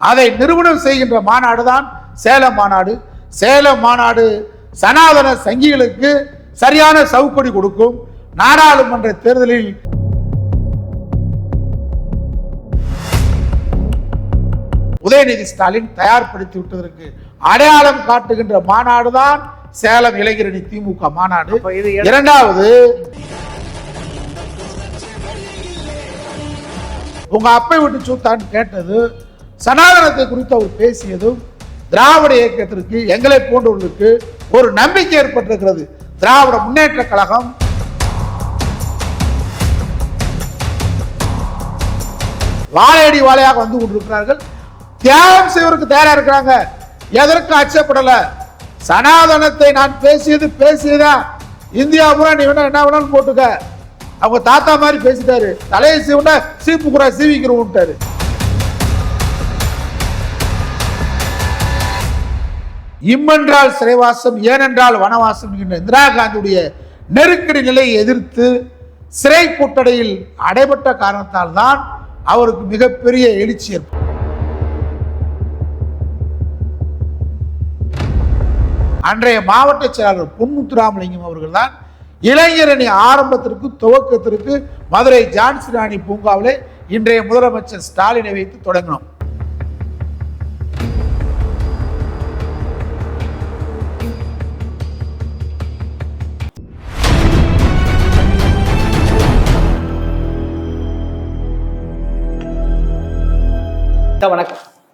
அதை நிறுவனம் செய்கின்ற மாநாடு தான் சேலம் மாநாடு. சேலம் மாநாடு சனாதன சங்கிகளுக்கு சரியான சவுக்கடி கொடுக்கும். நாடாளுமன்ற தேர்தலில் உதயநிதி ஸ்டாலின் தயார்படுத்தி விட்டதற்கு அடையாளம் காட்டுகின்ற மாநாடு தான் சேலம் இளைஞரணி திமுக மாநாடு. இரண்டாவது உங்க அப்பை விட்டு சூத்தான்னு கேட்டது சனாதனத்தை குறித்து அவர் பேசியதும் திராவிட இயக்கத்திற்கு எங்களை போன்றவர்களுக்கு ஒரு நம்பிக்கை ஏற்பட்டிருக்கிறது. திராவிட முன்னேற்ற கழகம். வாழையடி வாழையாக வந்து கொண்டிருக்கிறார்கள். தியாகம் செய்வதற்கு தயாராக இருக்கிறாங்க. எதற்கு அச்சப்படல. சனாதனத்தை நான் பேசியது பேசியதா? இந்தியா பூரா நீ வேணா என்ன வேணாலும் போட்டுக்க. அவங்க தாத்தா மாதிரி பேசிட்டாரு. தலையை சீவுனா சீப்பு கூட சீவிக்கிறோம்ட்டாரு. இம்மென்றால் சிறைவாசம் ஏனென்றால் வனவாசம் என்ற இந்திரா காந்தியுடைய நெருக்கடி நிலையை எதிர்த்து சிறை கூட்டடையில் அடைபட்ட காரணத்தால் தான் அவருக்கு மிகப்பெரிய எழுச்சி ஏற்படும் அன்றைய மாவட்ட செயலாளர் பொன்முத்துராமலிங்கம் அவர்கள் தான் இளைஞரணி ஆரம்பத்திற்கு துவக்கத்திற்கு மதுரை ஜான்சி ராணி பூங்காவிலே இன்றைய முதலமைச்சர் ஸ்டாலினை வைத்து தொடங்கினோம்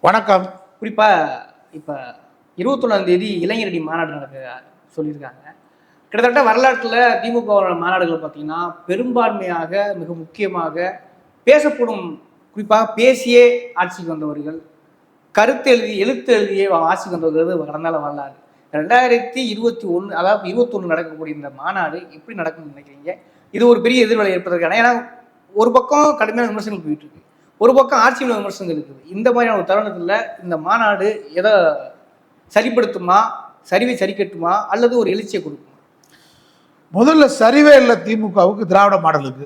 வணக்கம். குறிப்பாக குறிப்பா இப்ப இருபத்தொன்னாம் தேதி இளைஞரடி மாநாடு நடக்க சொல்லியிருக்காங்க. கிட்டத்தட்ட வரலாற்றுல திமுக மாநாடுகள் பார்த்தீங்கன்னா பெரும்பான்மையாக மிக முக்கியமாக பேசப்படும். குறிப்பாக பேசியே ஆட்சிக்கு வந்தவர்கள் கருத்து எழுதி எழுத்து எழுதியே ஆட்சிக்கு வந்தவர்கள் கடந்தால வரலாறு. ரெண்டாயிரத்தி இருபத்தி ஒன்று அதாவது இருபத்தொன்று நடக்கக்கூடிய இந்த மாநாடு எப்படி நடக்கும்னு நினைக்கிறீங்க? இது ஒரு பெரிய எதிர்வலை ஏற்பதற்கான ஏன்னா ஒரு பக்கம் கடுமையான விமர்சனங்கள் போயிட்டு இருக்கு. ஒரு பக்கம் ஆட்சி மேல விமர்சனங்கள் இருக்குது. இந்த மாதிரியான ஒரு தருணத்தில் இந்த மாநாடு எதை சரிப்படுத்துமா சரிவை சரி கட்டுமா அல்லது ஒரு எழுச்சியை கொடுக்குமா? முதல்ல சரிவே இல்லை திமுகவுக்கு திராவிட மாடலுக்கு.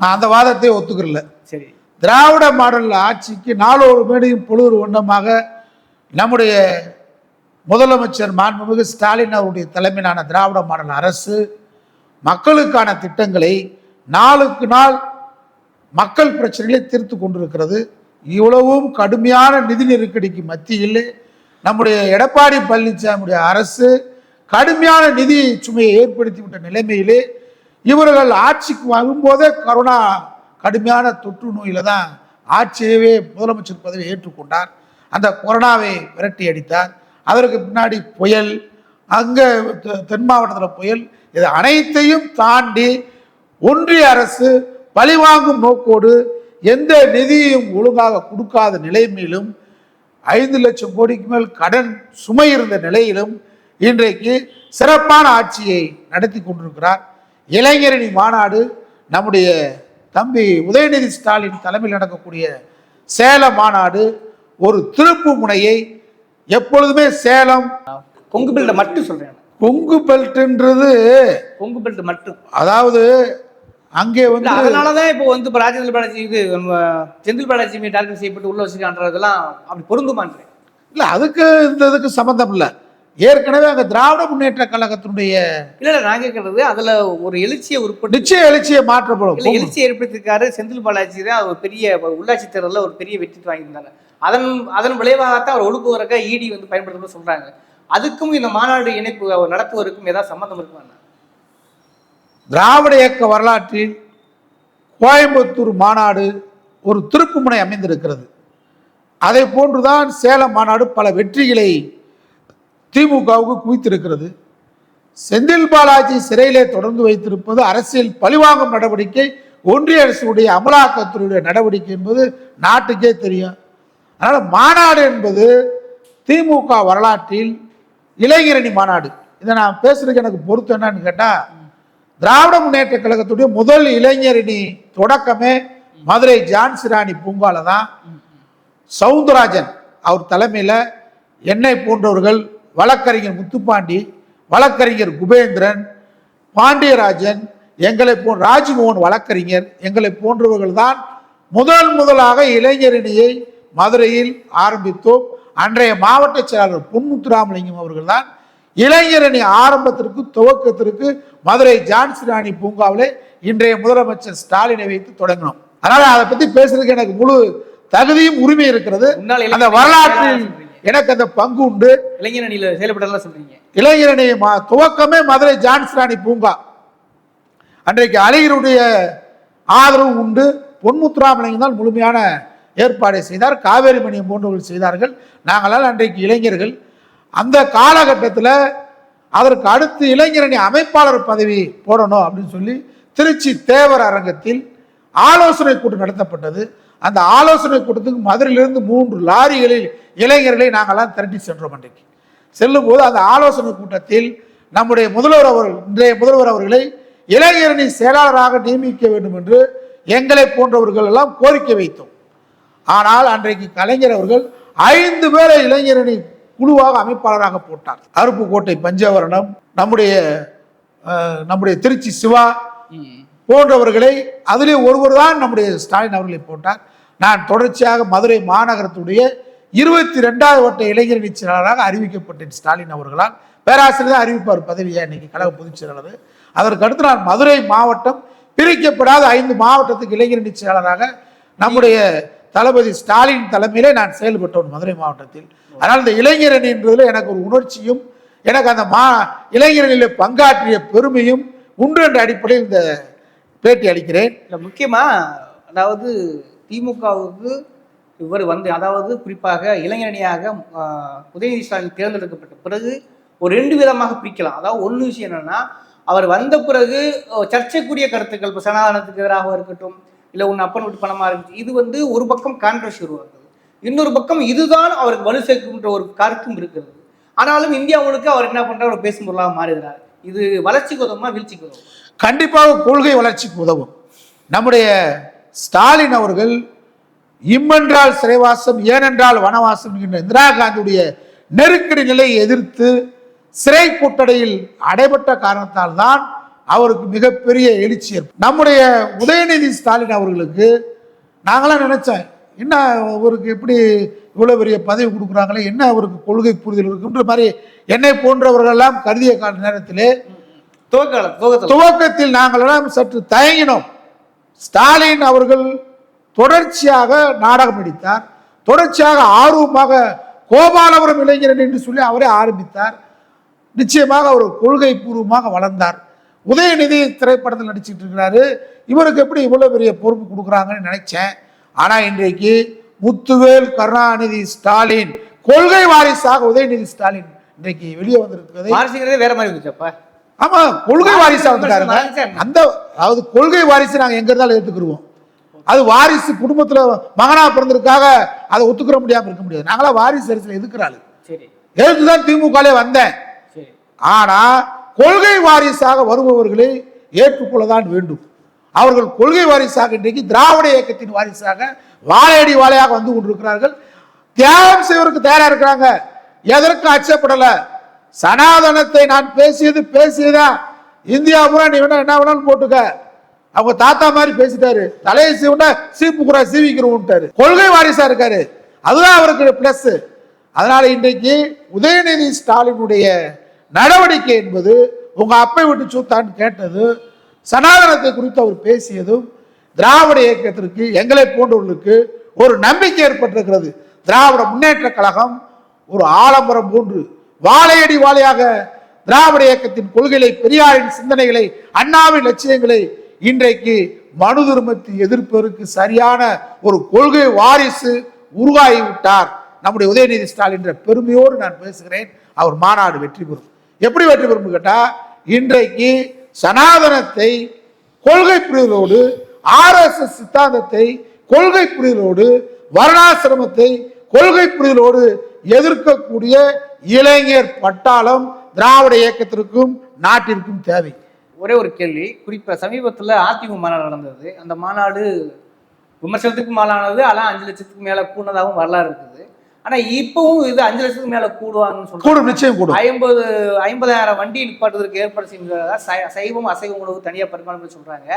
நான் அந்த வாதத்தை ஒத்துக்கிறல சரி. திராவிட மாடல் ஆட்சிக்கு நாளொரு மேடையும் பொழுது ஒன்றமாக நம்முடைய முதலமைச்சர் மாண்புமிகு ஸ்டாலின் அவருடைய தலைமையிலான திராவிட மாடல் அரசு மக்களுக்கான திட்டங்களை நாளுக்கு நாள் மக்கள் பிரச்சனைகளை தீர்த்து கொண்டிருக்கிறது. இவ்வளவும் கடுமையான நிதி நெருக்கடிக்கு மத்தியில் நம்முடைய எடப்பாடி பழனிசாமியுடைய அரசு கடுமையான நிதி சுமையை ஏற்படுத்திவிட்ட நிலைமையிலே இவர்கள் ஆட்சிக்கு வரும்போதே கரோனா கடுமையான தொற்று நோயில தான் ஆட்சியவே முதலமைச்சர் பதவியை ஏற்றுக்கொண்டார். அந்த கொரோனாவை விரட்டி அடித்தார். அதற்கு பின்னாடி புயல் அங்கே தெ- தென் மாவட்டத்தில் புயல் இது அனைத்தையும் தாண்டி ஒன்றிய அரசு பழிவாங்கும் நோக்கோடு எந்த நிதியையும் ஒழுங்காக கொடுக்காத நிலைமையிலும் ஐந்து லட்சம் கோடிக்கு மேல் கடன் சுமை இருந்த நிலையிலும் இன்றைக்கு சிறப்பான ஆட்சியை நடத்தி கொண்டிருக்கிறார் இளைஞரணி மாநாடு நம்முடைய தம்பி உதயநிதி ஸ்டாலின் தலைமையில் நடக்கக்கூடிய சேலம் மாநாடு ஒரு திருப்பு முனையை எப்பொழுதுமே சேலம் கொங்கு பெல்ட்டை மட்டும் சொல்றேன். கொங்கு பெல்ட்ன்றது கொங்கு பெல்ட் மட்டும் அதாவது அங்கே வந்து அதனாலதான் இப்போ வந்து இப்போ ராஜேந்திர பாலாஜி இது நம்ம செந்தில் பாலாஜி மீது டார்கெட் செய்யப்பட்டு உள்ள வச்சுக்கான்றதெல்லாம் அப்படி பொருந்துமான்றேன். இல்ல அதுக்கு இந்த இதுக்கு சம்பந்தம் இல்லை. ஏற்கனவே அங்க திராவிட முன்னேற்ற கழகத்தினுடைய இல்ல இல்ல நான் கேட்கறது அதுல ஒரு எழுச்சியை உட்பட்டு நிச்சய எழுச்சியை மாற்றப்படும். இல்ல எழுச்சி ஏற்படுத்திருக்காரு செந்தில் பாலாஜி தான். ஒரு பெரிய உள்ளாட்சி தேர்தலில் ஒரு பெரிய வெற்றி வாங்கியிருந்தாங்க அதன் அதன் விளைவாகத்தான் அவர் ஒடுக்குவதற்காக இடி வந்து பயன்படுத்தணும்னு சொல்றாங்க. அதுக்கும் இந்த மாநாடு இணைப்பு அவர் நடத்துவதற்கும் ஏதாவது சம்மந்தம் இருக்குமா திராவிட இயக்க வரலாற்றில் கோயம்புத்தூர் மாநாடு ஒரு திருப்புமுனை அமைந்திருக்கிறது. அதை போன்றுதான் சேலம் மாநாடு பல வெற்றிகளை திமுகவுக்கு குவித்திருக்கிறது. செந்தில் பாலாஜி சிறையிலே தொடர்ந்து வைத்திருப்பது அரசியல் பழிவாங்கும் நடவடிக்கை ஒன்றிய அரசுடைய அமலாக்கத்துறையுடைய நடவடிக்கை என்பது நாட்டுக்கே தெரியும். அதனால் மாநாடு என்பது திமுக வரலாற்றில் இளைஞரணி மாநாடு. இதை நான் பேசுறதுக்கு எனக்கு பொருத்தம் என்னன்னு கேட்டால் திராவிட முன்னேற்ற கழகத்துடைய முதல் இளைஞரணி தொடக்கமே மதுரை ஜான்சி ராணி பூங்கால தான். சவுந்தரராஜன் அவர் தலைமையில் என்னை போன்றவர்கள் வழக்கறிஞர் முத்துப்பாண்டி வழக்கறிஞர் குபேந்திரன் பாண்டியராஜன் எங்களை போ ராஜ்மோகன் வழக்கறிஞர் எங்களை போன்றவர்கள் தான் முதல் முதலாக இளைஞரணியை மதுரையில் ஆரம்பித்தோம். அன்றைய மாவட்ட செயலாளர் பொன்முத்துராமலிங்கம் அவர்கள் தான் இளைஞரணி ஆரம்பத்திற்கு துவக்கத்திற்கு மதுரை ஜான்சி ராணி பூங்காவிலே இன்றைய முதலமைச்சர் ஸ்டாலினை வைத்து தொடங்கினோம். அதனால அதை பத்தி பேசுறதுக்கு எனக்கு முழு தகுதியும் உரிமை இருக்கிறது. அந்த வரலாற்றில். எனக்கு அந்த பங்கு உண்டு. இளைஞர் அணியில செயல்பட்டதெல்லாம் சொல்றீங்க. இளைஞரணி துவக்கமே மதுரை ஜான்சி ராணி பூங்கா. அன்றைக்கு அழகினுடைய ஆதரவு உண்டு. பொன்முத்துராமலிங்கம் தான் முழுமையான ஏற்பாடை செய்தார். காவேரி மணியம் போன்றவர்கள் செய்தார்கள். நாங்களால் அன்றைக்கு இளைஞர்கள் அந்த காலகட்டத்தில் அதற்கு அடுத்து இளைஞரணி அமைப்பாளர் பதவி போடணும் அப்படின்னு சொல்லி திருச்சி தேவர் அரங்கத்தில் ஆலோசனை கூட்டம் நடத்தப்பட்டது. அந்த ஆலோசனை கூட்டத்துக்கு மதுரையிலிருந்து மூன்று லாரிகளில் இளைஞர்களை நாங்களாம் திரட்டி சென்றோம் அன்றைக்கு. செல்லும்போது அந்த ஆலோசனை கூட்டத்தில் நம்முடைய முதல்வர் அவர்கள் இன்றைய முதல்வர் அவர்களை இளைஞரணி செயலாளராக நியமிக்க வேண்டும் என்று எங்களை போன்றவர்கள் எல்லாம் கோரிக்கை வைத்தோம். ஆனால் அன்றைக்கு கலைஞர் அவர்கள் ஐந்து பேரை இளைஞரணி குழுவாக அமைப்பாளராக போட்டார். அருப்புக்கோட்டை பஞ்சவரணம் நம்முடைய நம்முடைய திருச்சி சிவா. போன்றவர்களை அதிலே ஒருவர் தான் நம்முடைய ஸ்டாலின் அவர்களை போட்டார். நான் தொடர்ச்சியாக மதுரை மாநகரத்துடைய இருபத்தி ரெண்டாவது வட்ட இளைஞரணி செயலாளராக அறிவிக்கப்பட்டேன் ஸ்டாலின் அவர்களால். பேராசிரியர் தான் அறிவிப்பார் பதவியை இன்னைக்கு கழக பொதுச் செயலாளர் அதற்கு அடுத்து நான் மதுரை மாவட்டம் பிரிக்கப்படாத ஐந்து மாவட்டத்துக்கு இளைஞரணி செயலாளராக நம்முடைய தளபதி ஸ்டாலின் தலைமையிலே நான் செயல்பட்டோம் மதுரை மாவட்டத்தில். அதனால் இந்த இளைஞரணின்றதுல எனக்கு ஒரு உணர்ச்சியும் எனக்கு அந்த மா இளைஞரணியில பங்காற்றிய பெருமையும் உண்டு என்ற அடிப்படையில் இந்த பேட்டி அளிக்கிறேன். இல்லை முக்கியமாக அதாவது திமுகவுக்கு இவர் வந்து அதாவது குறிப்பாக இளைஞரணியாக உதயநிதி ஸ்டாலின் தேர்ந்தெடுக்கப்பட்ட பிறகு ஒரு ரெண்டு விதமாக பிரிக்கலாம். அதாவது ஒன்று விஷயம் என்னென்னா அவர் வந்த பிறகு சர்ச்சைக்குரிய கருத்துக்கள் இப்போ சனாதனத்துக்கு எதிராக இருக்கட்டும் இல்லை உன் அப்பன் விட்டு பணமா இருந்துச்சு. இது வந்து ஒரு பக்கம் கான்ட்ரவர்சி உருவாக்குது. இன்னொரு பக்கம் இதுதான் அவருக்கு வலு சேர்க்குன்ற ஒரு கருத்தும் இருக்கிறது. ஆனாலும் இந்தியா முழுக்க அவர் என்ன பண்றாரு? ஒரு பேசும் பொருளாக மாறுகிறார் இது வளர்ச்சிக்கு உதவுமா? வீழ்ச்சிக்கு உதவும்? கண்டிப்பாக கொள்கை வளர்ச்சிக்கு உதவும். நம்முடைய ஸ்டாலின் அவர்கள் இம்மென்றால் சிறைவாசம் ஏனென்றால் வனவாசம் என்கின்ற இந்திரா காந்தியுடைய நெருக்கடி நிலையை எதிர்த்து சிறை கூட்டடையில் அடைபட்ட காரணத்தால் தான் அவருக்கு மிகப்பெரிய எழுச்சி ஏற்படும். நம்முடைய உதயநிதி ஸ்டாலின் அவர்களுக்கு நாங்களாம் நினைச்சேன் என்ன அவருக்கு எப்படி இவ்வளோ பெரிய பதவி கொடுக்குறாங்களே என்ன அவருக்கு கொள்கை புரிதல் இருக்குன்ற மாதிரி என்னை போன்றவர்களெல்லாம் கருதிய கால நேரத்திலே துவக்க துவக்கத்தில் துவக்கத்தில் நாங்கள் எல்லாம் சற்று தயங்கினோம் ஸ்டாலின் அவர்கள் தொடர்ச்சியாக நாடகம் நடித்தார் தொடர்ச்சியாக ஆர்வமாக கோபாலபுரம் இளைஞர் என்று சொல்லி அவரே ஆரம்பித்தார் நிச்சயமாக அவர் கொள்கை பூர்வமாக வளர்ந்தார் உதயநிதி திரைப்படத்தில் நடிச்சிட்டு இருக்கிறாரு. இவருக்கு எப்படி இவ்வளோ பெரிய பொறுப்பு கொடுக்குறாங்கன்னு நினைச்சேன். ஆனால் இன்றைக்கு முத்துவேல் கருணாநிதி ஸ்டாலின் கொள்கை வாரிசாக உதயநிதி ஸ்டாலின் இன்றைக்கு வெளியே வந்திருக்கிறதை. வேற மாதிரி இருந்துச்சு அப்ப. ஆமா கொள்கை வாரிசா வந்துட்டாருங்க? அந்த அதாவது கொள்கை வாரிசு நாங்க எங்க இருந்தாலும் ஏத்துக்கிருவோம். அது வாரிசு குடும்பத்துல மகனா பிறந்திருக்காக அதை ஒத்துக்கிற முடியாம இருக்க முடியாது. நாங்களா வாரிசு அரசியல் எதுக்குறாள் சரி. எதுக்குதான் திமுகலே வந்தேன். சரி. ஆனா கொள்கை வாரிசாக வருபவர்களை ஏற்றுக்கொள்ளதான் வேண்டும். அவர்கள் கொள்கை வாரிசாக இன்றைக்கு திராவிட இயக்கத்தின் வாரிசாக வாழையடி வாழையாக வந்து கொண்டிருக்கிறார்கள். தியாகம் செய்வதற்கு தயாராக இருக்கிறாங்க. எதற்கும் அச்சப்படல? சனாதனத்தை நான் பேசியது பேசியதா? இந்தியா பூரா நீ வேணா என்ன வேணாலும் போட்டுக்க. அவங்க தாத்தா மாதிரி பேசிட்டாரு. தலையை சீவுண்டா சீப்பு குறா சீவிக்கிறோம்ட்டாரு. கொள்கை வாரிசா இருக்காரு. அதுதான் அவருக்கு பிளஸ் அதனால இன்றைக்கு உதயநிதி ஸ்டாலினுடைய நடவடிக்கை என்பது உங்க அப்பை விட்டு சூத்தான்னு கேட்டது சனாதனத்தை குறித்து அவர் பேசியதும் திராவிட இயக்கத்திற்கு எங்களை போன்றவர்களுக்கு ஒரு நம்பிக்கை ஏற்பட்டிருக்கிறது. திராவிட முன்னேற்ற கழகம் ஒரு ஆலம்பரம் போன்று வாழையடி வாழையாக திராவிட இயக்கத்தின் கொள்கைகளை பெரியாரின் சிந்தனைகளை அண்ணாவின் லட்சியங்களை இன்றைக்கு மனு திருமத்தை எதிர்ப்பதற்கு சரியான ஒரு கொள்கை வாரிசு உருவாகிவிட்டார். நம்முடைய உதயநிதி ஸ்டாலின் என்ற பெருமையோடு நான் பேசுகிறேன். அவர் மாநாடு வெற்றி பெறும். எப்படி வெற்றி பெறும் கேட்டா இன்றைக்கு சனாதனத்தை கொள்கை புரிதலோடு ஆர்எஸ்எஸ் சித்தாந்தத்தை கொள்கை புரிதலோடு வருணாசிரமத்தை கொள்கை புரிதலோடு எதிர்க்கக்கூடிய இளைஞர் பட்டாளம் திராவிட இயக்கத்திற்கும் நாட்டிற்கும் தேவை. ஒரே ஒரு கேள்வி. குறிப்பா சமீபத்தில் அதிமுக மாநாடு நடந்தது. அந்த மாநாடு விமர்சனத்துக்கு மேலானது ஆனால் அஞ்சு லட்சத்துக்கு மேலே கூடதாகவும் வரலாறு இருக்குது. ஆனா இப்பவும் இது அஞ்சு லட்சத்துக்கு மேல கூடுவாங்கன்னு சொல்றாங்க. கூடும் நிச்சயம் கூடும். ஐம்பது ஐம்பதாயிரம் வண்டி நிப்பாட்டுவதற்கு ஏற்பாடு செய்வதாக சைவம் அசைவ உணவு தனியாக பரிமாணம் சொல்றாங்க.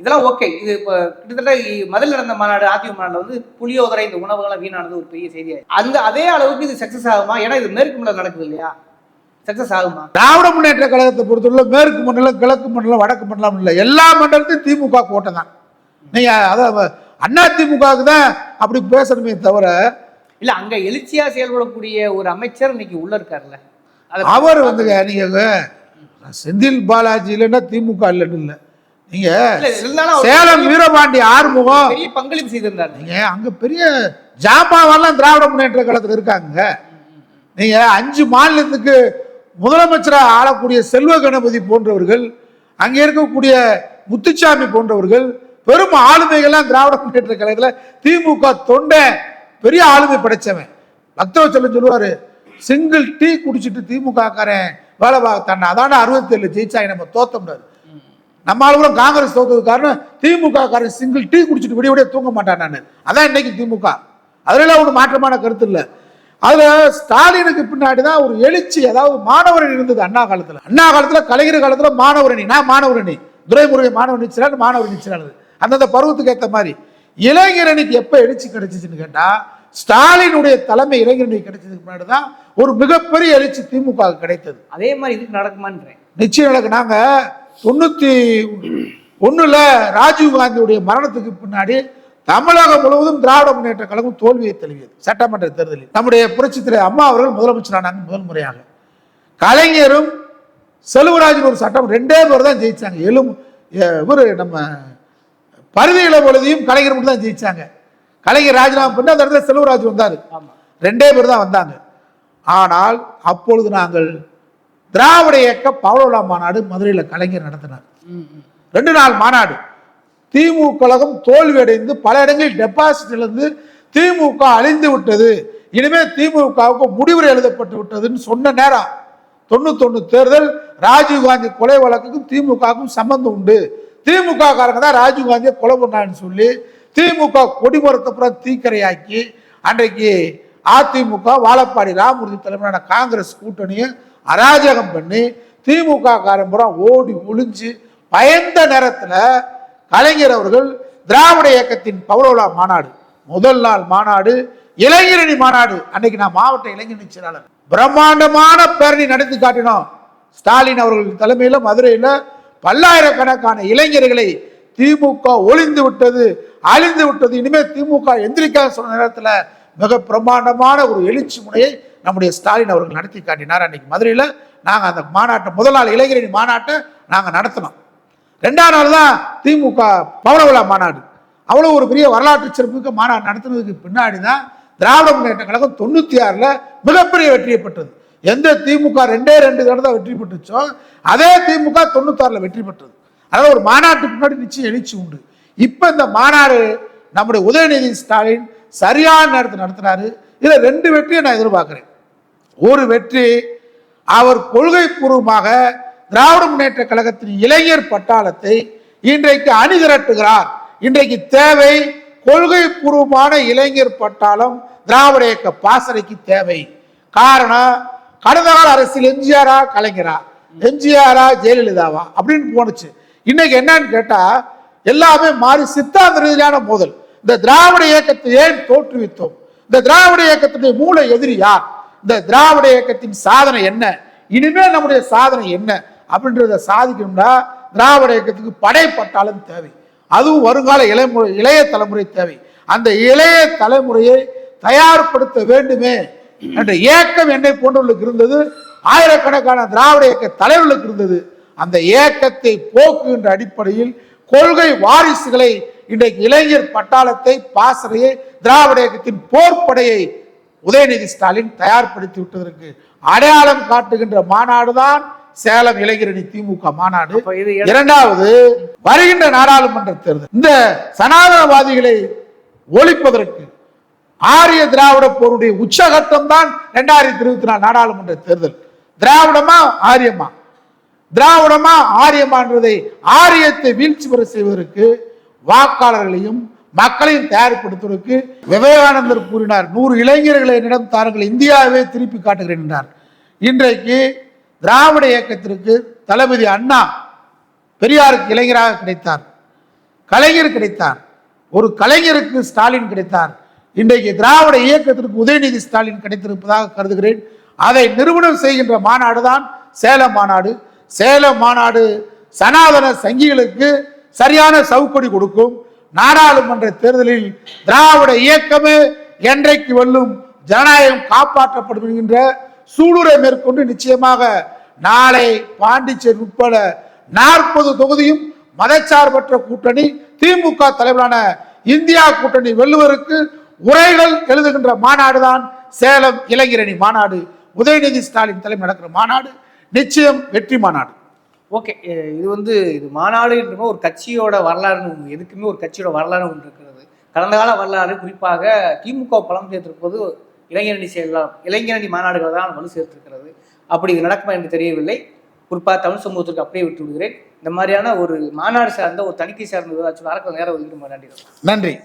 இதெல்லாம் ஓகே இது இப்போ கிட்டத்தட்ட முதல்ல நடந்த மாநாடு அதிமுக மாநாடு வந்து புளியோதரை இந்த உணவுகளை வீணானது ஒரு பெரிய செய்தியா அந்த அதே அளவுக்கு இது சக்சஸ் ஆகுமா? ஏன்னா இது மேற்கு மண்டலம் நடக்குது இல்லையா? சக்சஸ் ஆகுமா? திராவிட முன்னேற்ற கழகத்தை பொறுத்தவரை மேற்கு மண்டலம் கிழக்கு மண்டலம் வடக்கு மண்டலம் இல்லை. எல்லா மண்டலத்தையும் திமுக கோட்டை தான் நீங்க அதான் அண்ணா திமுகவுக்கு தான் அப்படி பேசணுமே தவிர இல்ல அங்க எழுச்சியா செயல்படக்கூடிய ஒரு அமைச்சர் இன்னைக்கு உள்ள இருக்காருல்ல. அவர் வந்துங்க நீங்க செந்தில் பாலாஜி இல்லைன்னா திமுக இல்லைன்னு இல்லை. நீங்க சேலம் வீரபாண்டி ஆறுமுகம் பெரிய பங்களிப்பு செய்திருந்தாரு. நீங்க அங்க பெரிய ஜாமாவெல்லாம் திராவிட முன்னேற்ற கழகத்துல இருக்காங்க. நீங்க அஞ்சு மாநிலத்துக்கு முதலமைச்சரா ஆளக்கூடிய செல்வ கணபதி போன்றவர்கள் அங்க இருக்கக்கூடிய முத்துச்சாமி போன்றவர்கள் பெரும் ஆளுமைகள்லாம் திராவிட முன்னேற்ற கழகத்துல திமுக தொண்டை. பெரிய ஆளுமை படைச்சவன். பக்தவச்சலம் சொல்லுவாரு சிங்கிள் டீ குடிச்சிட்டு திமுக காரன் வேலை பார்த்தாண்ட அதான அறுபத்தி ஏழு ஜெயிச்சாங்க நம்ம தோத்தம்னாரு நம்ம கூட காங்கிரஸ் தோத்தது காரணம் திமுக காரன் சிங்கிள் டீ குடிச்சிட்டு விடிய விடிய தூங்க மாட்டான் நான். அதான் இன்னைக்கு திமுக. அதுல ஒரு மாற்றமான கருத்து இல்லை. அதுல ஸ்டாலினுக்கு பின்னாடி தான் ஒரு எழுச்சி அதாவது மாணவரணி இருந்தது அண்ணா காலத்துல. அண்ணா காலத்துல கலைஞர் காலத்துல மாணவரணி. நான் மாணவரணி. துரைமுருகன் மாணவர் நிச்சயம் மாணவர் நிச்சயம் அந்தந்த பருவத்துக்கு ஏற்ற மாதிரி. இளைஞரணிக்கு எப்ப எழுச்சி கிடைச்சிச்சுன்னு கேட்டா ஸ்டாலினுடைய தலைமை இளைஞரணி கிடைச்சதுக்கு முன்னாடி தான் ஒரு மிகப்பெரிய எழுச்சி திமுக கிடைத்தது. அதே மாதிரி இதுக்கு நடக்குமான்றேன். நிச்சயம் எனக்கு நாங்க தொண்ணூத்தி ஒண்ணுல ராஜீவ் காந்தியுடைய மரணத்துக்கு பின்னாடி தமிழகம் முழுவதும் திராவிட முன்னேற்ற கழகம் தோல்வியை தழுவியது. சட்டமன்ற தேர்தலில். நம்முடைய புரட்சித் தலைவர் அம்மா அவர்கள் முதலமைச்சரானாங்க முதல் முறையாக. கலைஞரும் செல்வராஜன் ஒரு சட்டம் ரெண்டே பேர் தான் ஜெயிச்சாங்க. எலும் இவர் நம்ம பருதி இளவொழுதியும் கலைஞர் மட்டும் தான் ஜெயிச்சாங்க. கலைஞர் ராஜினாமா பண்ணி அந்த இடத்துல செல்வராஜ் வந்தார். ரெண்டே பேர் தான் வந்தாங்க. ஆனால் அப்பொழுது நாங்கள் திராவிட இயக்க பவளவிழா மாநாடு மதுரையில் கலைஞர் நடத்தினார். ரெண்டு நாள் மாநாடு. திமுக கழகம் தோல்வியடைந்து பல இடங்களில் டெபாசிட் இழந்து திமுக அழிந்து விட்டது. இனிமே திமுகவுக்கு முடிவுரை எழுதப்பட்டு விட்டதுன்னு சொன்ன நேரம். தொண்ணூத்தொன்னு தேர்தல் ராஜீவ் காந்தி கொலை வழக்குக்கும் திமுகவுக்கும் சம்பந்தம் உண்டு. திமுக காரங்க தான் ராஜீவ் காந்தியை கொலை பண்ணான்னு சொல்லி திமுக கொடிமரத்தப்புறம் தீக்கரையாக்கி அன்றைக்கு அதிமுக வாழப்பாடி ராமூர்த்தி தலைமையிலான காங்கிரஸ் கூட்டணியை அராஜகம் பண்ணி திமுக காரம்புறம் ஓடி ஒளிஞ்சு பயந்த நேரத்தில் கலைஞர் அவர்கள் திராவிட இயக்கத்தின் பவரோலா மாநாடு. முதல் நாள் மாநாடு இளைஞரணி மாநாடு. அன்னைக்கு நான் மாவட்ட இளைஞரணி செயலாளர். பிரம்மாண்டமான பேரணி நடத்தி காட்டினோம். ஸ்டாலின் அவர்கள் தலைமையில் மதுரையில் பல்லாயிரக்கணக்கான இளைஞர்களை திமுக ஒளிந்து விட்டது. அழிந்து விட்டது. இனிமே திமுக எந்திரிக்காத சொன்ன நேரத்தில் மிக பிரம்மாண்டமான ஒரு எழுச்சி முறையை நம்முடைய ஸ்டாலின் அவர்கள் நடத்தி காட்டினார் அன்னைக்கு மதுரையில். நாங்கள் அந்த மாநாட்டை முதல் நாள் இளைஞரணி மாநாட்டை நாங்கள் நடத்தினோம். ரெண்டாம் நாள் தான் திமுக பவள விழா மாநாடு. அவ்வளோ ஒரு பெரிய வரலாற்று சிறப்புக்கு மாநாடு நடத்தினதுக்கு பின்னாடி தான் திராவிட முன்னேற்ற கழகம் தொண்ணூற்றி ஆறில் மிகப்பெரிய வெற்றியை பெற்றது. எந்த திமுக ரெண்டே ரெண்டு தடவை தான் வெற்றி பெற்றுச்சோ அதே திமுக தொண்ணூத்தாறில் வெற்றி பெற்றது. அதாவது ஒரு மாநாட்டுக்கு முன்னாடி நிச்சயம் எழுச்சி உண்டு. இப்போ இந்த மாநாடு நம்முடைய உதயநிதி ஸ்டாலின் சரியான நேரத்தை நடத்தினாரு. இதில் ரெண்டு வெற்றியை நான் எதிர்பார்க்குறேன். ஒரு வெற்றி அவர் கொள்கை பூர்வமாக திராவிட முன்னேற்ற கழகத்தின் இளைஞர் பட்டாளத்தை இன்றைக்கு அணிதிரட்டுகிறார். இன்றைக்கு தேவை கொள்கை பூர்வமான இளைஞர் பட்டாளம் திராவிட இயக்க பாசறைக்கு தேவை. காரணம் கடந்த கால அரசியல் எம்ஜிஆரா கலைஞரா? எம்ஜிஆரா ஜெயலலிதாவா? அப்படின்னு போனுச்சு இன்னைக்கு என்னன்னு கேட்டால் எல்லாமே மாறி சித்தாந்த ரீதியான மோதல். இந்த திராவிட இயக்கத்தை ஏன் தோற்றுவித்தோம்? இந்த திராவிட இயக்கத்தினுடைய மூல எதிரி யார்? இந்த திராவிட இயக்கத்தின் சாதனை என்ன? இனிமேல் நம்முடைய சாதனை என்ன? அப்படின்றத சாதிக்கணும்னா திராவிட இயக்கத்துக்கு படைப்பட்டாலும் தேவை. அதுவும் வருங்கால இளைமுறை இளைய தலைமுறை தேவை. அந்த இளைய தலைமுறையை தயார்படுத்த வேண்டுமே என்ற ஏக்கம் என்னை போன்றவர்களுக்கு இருந்தது. ஆயிரக்கணக்கான திராவிட இயக்க தலைவர்களுக்கு இருந்தது. அந்த ஏக்கத்தை போக்குகின்ற அடிப்படையில் கொள்கை வாரிசுகளை இன்றைக்கு இளைஞர் பட்டாளத்தை பாசறையை திராவிட இயக்கத்தின் போர்ப்படையை உதயநிதி ஸ்டாலின் தயார்படுத்தி விட்டதற்கு அடையாளம் காட்டுகின்ற மாநாடுதான் சேலம் இளைஞரணி திமுக மாநாடு. இரண்டாவது வருகின்ற நாடாளுமன்ற தேர்தல். இந்த சனாதனவாதிகளை ஒழிப்பதற்கு ஆரிய திராவிட போருடைய உச்சகட்டம் தான் ரெண்டாயிரத்தி இருபத்தி நாலு நாடாளுமன்ற தேர்தல். திராவிடமா ஆரியமா? திராவிடமா ஆரியமான்றதை ஆரியத்தை வீழ்ச்சி பெற செய்வதற்கு வாக்காளர்களையும் மக்களையும் தயார்படுத்துவதற்கு விவேகானந்தர் கூறினார் நூறு இளைஞர்களை என்னிடம் தாருங்கள் இந்தியாவே திருப்பி காட்டுகிறேன் என்றார். இன்றைக்கு திராவிட இயக்கத்திற்கு தளபதி அண்ணா பெரியாருக்கு இளைஞராக கிடைத்தார் கலைஞர் கிடைத்தார் ஒரு கலைஞருக்கு ஸ்டாலின் கிடைத்தார். இன்றைக்கு திராவிட இயக்கத்திற்கு உதயநிதி ஸ்டாலின் கிடைத்திருப்பதாக கருதுகிறேன். அதை நிறுவனம் செய்கின்ற மாநாடு தான் சேலம் மாநாடு. சேலம் மாநாடு சனாதன சங்கிகளுக்கு சரியான சவுக்கடி கொடுக்கும். நாடாளுமன்ற தேர்தலில் திராவிட இயக்கமே என்றைக்கு வெல்லும் ஜனநாயகம் காப்பாற்றப்படும் என்கின்ற சூளுரை மேற்கொண்டு நிச்சயமாக நாளை பாண்டிச்சேரி உட்பட நாற்பது தொகுதியும் மதச்சார்பற்ற கூட்டணி திமுக தலைவரான இந்தியா கூட்டணி வெல்லுவருக்கு உரைகள் எழுதுகின்ற மாநாடு தான் சேலம் இளைஞரணி மாநாடு. உதயநிதி ஸ்டாலின் தலைமை நடக்கிற மாநாடு. நிச்சயம் வெற்றி மாநாடு. ஓகே இது வந்து இது மாநாடுன்ற ஒரு கட்சியோட வரலாறு எதுக்குமே ஒரு கட்சியோட வரலாறு ஒன்று இருக்கிறது. கடந்த கால வரலாறு குறிப்பாக திமுக பலம் சேர்த்திருப்பது இளைஞரணி செயலாம் இளைஞரணி மாநாடுகள் தான் வலு சேர்த்திருக்கிறது. அப்படி இது நடக்குமா என்று தெரியவில்லை. குறிப்பாக தமிழ் சமூகத்திற்கு அப்படியே விட்டு விடுகிறேன். இந்த மாதிரியான ஒரு மாநாடு சார்ந்த ஒரு தணிக்கை சார்ந்த ஏதாச்சும் நேரம் ஒதுக்கிட்டு நன்றி. நன்றி.